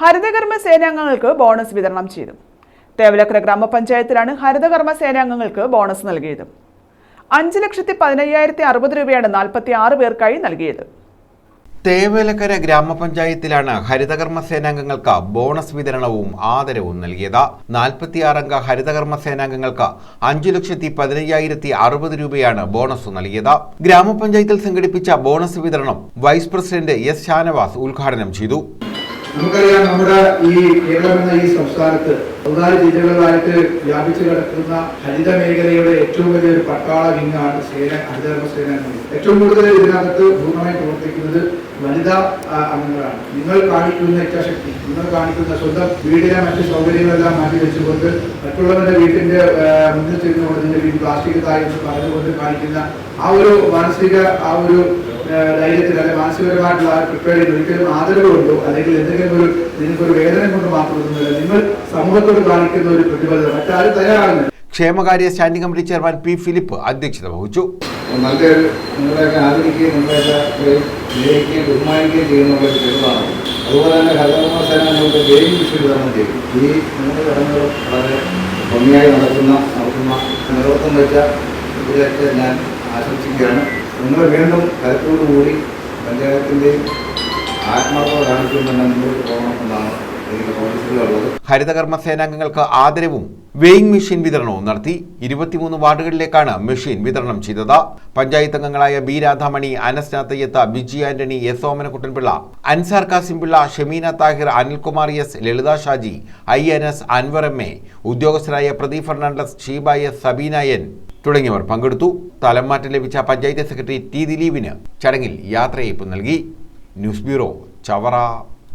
ഹരിതകർമ്മ സേനാംഗങ്ങൾക്ക് bonus വിതരണം ചെയ്തു. തേവലക്കര ഗ്രാമപഞ്ചായത്തിലാണ് ഹരിതകർമ്മ സേനാംഗങ്ങൾക്ക് bonus നൽകിയത്. അഞ്ച് ലക്ഷത്തി പതിനയ്യായിരത്തി അറുപത് രൂപയാണ് നാൽപ്പത്തി ആറ് പേർക്കായി നൽകിയത്. തേവലക്കര ഗ്രാമപഞ്ചായത്തിലാണ് ഹരിതകർമ്മ സേനാംഗങ്ങൾക്ക് ബോണസ് വിതരണവും ആദരവും നൽകിയത്. നാൽപ്പത്തിയാറംഗ ഹരിതകർമ്മ സേനാംഗങ്ങൾക്ക് അഞ്ചു ലക്ഷത്തി പതിനയ്യായിരത്തി അറുപത് രൂപയാണ് ബോണസ് നൽകിയത്. ഗ്രാമപഞ്ചായത്തിൽ സംഘടിപ്പിച്ച ബോണസ് വിതരണം വൈസ് പ്രസിഡന്റ് എസ് ഷാനവാസ് ഉദ്ഘാടനം ചെയ്തു. നമുക്കറിയാം നമ്മുടെ ഈ കേരളം എന്ന ഈ സംസ്ഥാനത്ത് പതിനാല് ജില്ലകളിലായിട്ട് വ്യാപിച്ചു കിടക്കുന്ന ഹരിത മേഖലയുടെ ഏറ്റവും വലിയൊരു പട്ടാള വിങ്ങാണ് സേന ഹരിതകർമ്മ സേന എന്നത്. ഏറ്റവും കൂടുതൽ ഇതിനകത്ത് പൂർണമായി പ്രവർത്തിക്കുന്നത് വനിതാ അംഗങ്ങളാണ് നിങ്ങൾ കാണിക്കുന്ന ഇച്ഛാശക്തി നിങ്ങൾ കാണിക്കുന്ന സ്വന്തം വീടിനെ മറ്റ് സൗകര്യങ്ങളെല്ലാം മാറ്റി വെച്ചുകൊണ്ട് മറ്റുള്ളവരുടെ വീട്ടിന്റെ മുന്നിൽ ചെന്നുകൊണ്ട് പ്ലാസ്റ്റിക് തായി എന്ന് പറഞ്ഞുകൊണ്ട് കാണിക്കുന്ന ആ ഒരു മാനസിക ആ ഒരു മാനസികപരമായിട്ടുള്ള പ്രിപ്പയർ ചെയ്ത് ഒരിക്കലും ആദരവ് കൊണ്ടോ അല്ലെങ്കിൽ എന്തെങ്കിലും ഒരു നിങ്ങൾക്ക് ഒരു വേദന കൊണ്ട് മാത്രമൊന്നുമില്ല നിങ്ങൾ സമൂഹത്തോട് കാണിക്കുന്ന ഒരു പ്രതിബദ്ധത മറ്റാരും തയ്യാറാകുന്നില്ല. ക്ഷേമകാര്യ standing committee chairman P Philip അധ്യക്ഷത വഹിച്ചു. നല്ലൊരു നിങ്ങളെയൊക്കെ ആദരിക്കുകയും നിങ്ങളെയൊക്കെ വിജയിക്കുകയും ബഹുമാനിക്കുകയും ചെയ്യുന്ന ഒരു തെളിവാണ്. അതുപോലെ തന്നെ ഹരിതകർമ്മ സേന നിങ്ങൾക്ക് ഗെയിം വിഷയം വിതരണം ചെയ്യും ഈ മൂന്ന് ചടങ്ങുകൾ വളരെ ഭംഗിയായി നടക്കുന്ന നടത്തുന്ന നേതൃത്വം വെച്ച ഇതിലൊക്കെ ഞാൻ ആശംസിക്കുകയാണ്. നിങ്ങൾ വീണ്ടും കരുത്തോടുകൂടി ഹരിതകർമ്മ സേനാംഗങ്ങൾക്ക് ആദരവും വെയിങ് മെഷീൻ വിതരണവും നടത്തി ഇരുപത്തിമൂന്ന് വാർഡുകളിലേക്കാണ് മെഷീൻ വിതരണം ചെയ്തത്. പഞ്ചായത്ത് അംഗങ്ങളായ B Radhamani Anas നാത്തയ്യത്ത Biji Antony S Omanakuttanpillai Ansar Kasimpillai Shemeena Thahir Anilkumar S Lalitha Shaji I N S Anvar M A ഉദ്യോഗസ്ഥരായ Pradeep Fernandez Sheeba S Sabeena N തുടങ്ങിയവർ പങ്കെടുത്തു. സ്ഥലംമാറ്റം ലഭിച്ച പഞ്ചായത്ത് സെക്രട്ടറി ടി ദിലീപിന് ചടങ്ങിൽ യാത്രയയപ്പ് നൽകി. News bureau Chavara.